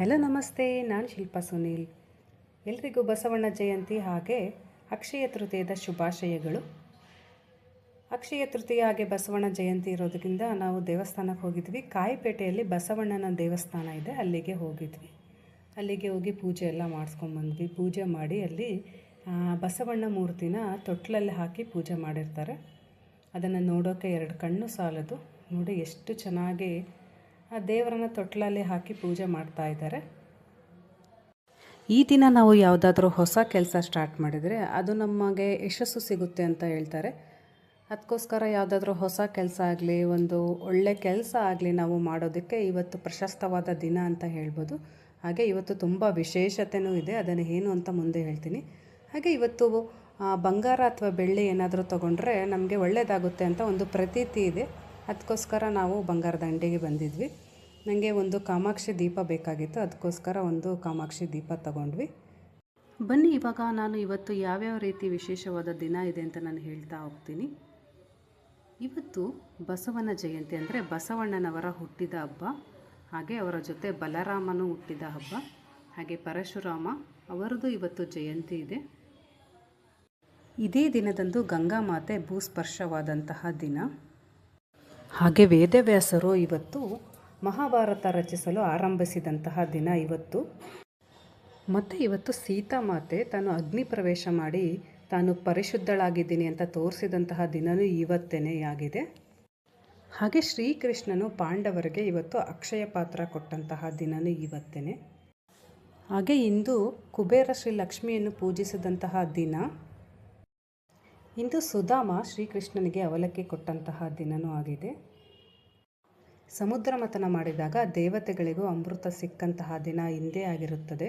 Hello ನಮಸ್ತೆ, ನಾನು ಶಿಲ್ಪಾ ಸುನೀಲ್. ಎಲ್ರಿಗೂ ಬಸವಣ್ಣ ಜಯಂತಿ ಹಾಗೆ ಅಕ್ಷಯ ತೃತೀಯದ ಶುಭಾಶಯಗಳು. ಅಕ್ಷಯ ತೃತೀಯ ಹಾಗೆ ಬಸವಣ್ಣ ಜಯಂತಿ ಇರೋದಕ್ಕಿಂತ ನಾವು ದೇವಸ್ಥಾನಕ್ಕೆ ಹೋಗಿದ್ವಿ. ಕಾಯಿಪೇಟೆಯಲ್ಲಿ ಬಸವಣ್ಣನ ದೇವಸ್ಥಾನ ಇದೆ, ಅಲ್ಲಿಗೆ ಹೋಗಿದ್ವಿ. ಅಲ್ಲಿಗೆ ಹೋಗಿ ಪೂಜೆ ಎಲ್ಲ ಮಾಡಿಸ್ಕೊಂಡ್ಬಂದ್ವಿ ಪೂಜೆ ಮಾಡಿ ಅಲ್ಲಿ ಬಸವಣ್ಣ ಮೂರ್ತಿನ ತೊಟ್ಲಲ್ಲಿ ಹಾಕಿ ಪೂಜೆ ಮಾಡಿರ್ತಾರೆ. ಅದನ್ನು ನೋಡೋಕ್ಕೆ ಎರಡು ಕಣ್ಣು ಸಾಲದು. ನೋಡಿ ಎಷ್ಟು ಚೆನ್ನಾಗಿ ಆ ದೇವರನ್ನ ತೊಟ್ಲಲ್ಲಿ ಹಾಕಿ ಪೂಜೆ ಮಾಡ್ತಾ ಇದ್ದಾರೆ. ಈ ದಿನ ನಾವು ಯಾವುದಾದ್ರೂ ಹೊಸ ಕೆಲಸ ಸ್ಟಾರ್ಟ್ ಮಾಡಿದರೆ ಅದು ನಮಗೆ ಯಶಸ್ಸು ಸಿಗುತ್ತೆ ಅಂತ ಹೇಳ್ತಾರೆ. ಅದಕ್ಕೋಸ್ಕರ ಯಾವುದಾದ್ರೂ ಹೊಸ ಕೆಲಸ ಆಗಲಿ, ಒಂದು ಒಳ್ಳೆ ಕೆಲಸ ಆಗಲಿ ನಾವು ಮಾಡೋದಕ್ಕೆ ಇವತ್ತು ಪ್ರಶಸ್ತವಾದ ದಿನ ಅಂತ ಹೇಳ್ಬೋದು. ಹಾಗೆ ಇವತ್ತು ತುಂಬ ವಿಶೇಷತೆಯೂ ಇದೆ, ಅದನ್ನು ಏನು ಅಂತ ಮುಂದೆ ಹೇಳ್ತೀನಿ. ಹಾಗೆ ಇವತ್ತು ಬಂಗಾರ ಅಥವಾ ಬೆಳ್ಳಿ ಏನಾದರೂ ತೊಗೊಂಡ್ರೆ ನಮಗೆ ಒಳ್ಳೆಯದಾಗುತ್ತೆ ಅಂತ ಒಂದು ಪ್ರತೀತಿ ಇದೆ. ಅದಕ್ಕೋಸ್ಕರ ನಾವು ಬಂಗಾರದ ಅಂಗಡಿಗೆ ಬಂದಿದ್ವಿ. ನನಗೆ ಒಂದು ಕಾಮಾಕ್ಷಿ ದೀಪ ಬೇಕಾಗಿತ್ತು. ಅದಕ್ಕೋಸ್ಕರ ಒಂದು ಕಾಮಾಕ್ಷಿ ದೀಪ ತಗೊಂಡ್ವಿ. ಬನ್ನಿ, ಇವಾಗ ನಾನು ಇವತ್ತು ಯಾವ್ಯಾವ ರೀತಿ ವಿಶೇಷವಾದ ದಿನ ಇದೆ ಅಂತ ನಾನು ಹೇಳ್ತಾ ಹೋಗ್ತೀನಿ. ಇವತ್ತು ಬಸವನ ಜಯಂತಿ ಅಂದರೆ ಬಸವಣ್ಣನವರ ಹುಟ್ಟಿದ ಹಬ್ಬ, ಹಾಗೆ ಅವರ ಜೊತೆ ಬಲರಾಮನು ಹುಟ್ಟಿದ ಹಬ್ಬ, ಹಾಗೆ ಪರಶುರಾಮ ಅವರದು ಇವತ್ತು ಜಯಂತಿ ಇದೆ. ಇದೇ ದಿನದಂದು ಗಂಗಾ ಮಾತೆ ಭೂಸ್ಪರ್ಶವಾದಂತಹ ದಿನ. ಹಾಗೆ ವೇದವ್ಯಾಸರು ಇವತ್ತು ಮಹಾಭಾರತ ರಚಿಸಲು ಆರಂಭಿಸಿದಂತಹ ದಿನ ಇವತ್ತು. ಮತ್ತು ಇವತ್ತು ಸೀತಾಮಾತೆ ತಾನು ಅಗ್ನಿ ಪ್ರವೇಶ ಮಾಡಿ ತಾನು ಪರಿಶುದ್ಧಳಾಗಿದ್ದೀನಿ ಅಂತ ತೋರಿಸಿದಂತಹ ದಿನವೂ ಇವತ್ತೇನೇ ಆಗಿದೆ. ಹಾಗೆ ಶ್ರೀಕೃಷ್ಣನು ಪಾಂಡವರಿಗೆ ಇವತ್ತು ಅಕ್ಷಯ ಪಾತ್ರ ಕೊಟ್ಟಂತಹ ದಿನವೂ ಇವತ್ತೇನೆ. ಹಾಗೆ ಇಂದು ಕುಬೇರ ಶ್ರೀ ಲಕ್ಷ್ಮಿಯನ್ನು ಪೂಜಿಸಿದಂತಹ ದಿನ, ಇಂದು ಸುಧಾಮ ಶ್ರೀಕೃಷ್ಣನಿಗೆ ಅವಲಕ್ಕಿ ಕೊಟ್ಟಂತಹ ದಿನವೂ ಆಗಿದೆ. ಸಮುದ್ರ ಮಥನ ಮಾಡಿದಾಗ ದೇವತೆಗಳಿಗೂ ಅಮೃತ ಸಿಕ್ಕಂತಹ ದಿನ ಇಂದೇ ಆಗಿರುತ್ತದೆ.